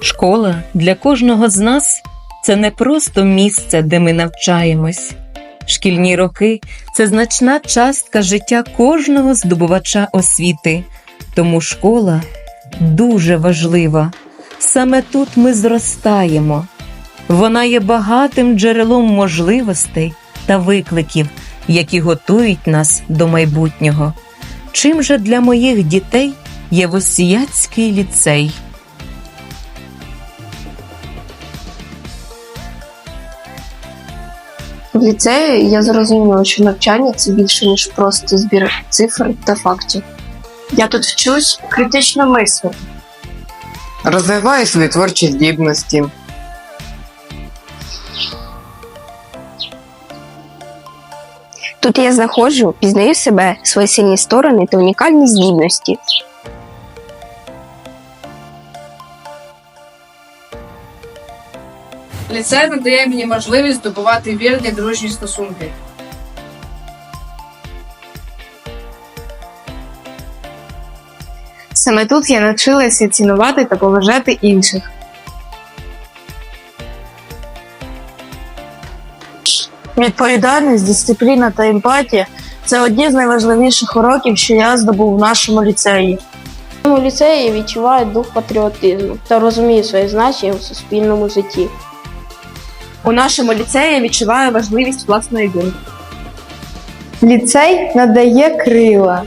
Школа для кожного з нас це не просто місце, де ми навчаємось. Шкільні роки це значна частка життя кожного здобувача освіти, тому школа дуже важлива. Саме тут ми зростаємо. Вона є багатим джерелом можливостей та викликів, які готують нас до майбутнього. Чим же для моїх дітей є Восіяцький ліцей? В ліцеї я зрозуміла, що навчання це більше, ніж просто збір цифр та фактів. Я тут вчусь критично мислити. Розвиваю свої творчі здібності. Тут я знаходжу, пізнаю себе, свої сильні сторони та унікальні здібності. Ліцей надає мені можливість здобувати вірні дружні стосунки. Саме тут я навчилася цінувати та поважати інших. Відповідальність, дисципліна та емпатія це одні з найважливіших уроків, що я здобув в нашому ліцеї. У ліцеї відчуваю дух патріотизму та розумію своє значення у суспільному житті. У нашому ліцеї я відчуваю важливість власної думки. Ліцей надає крила,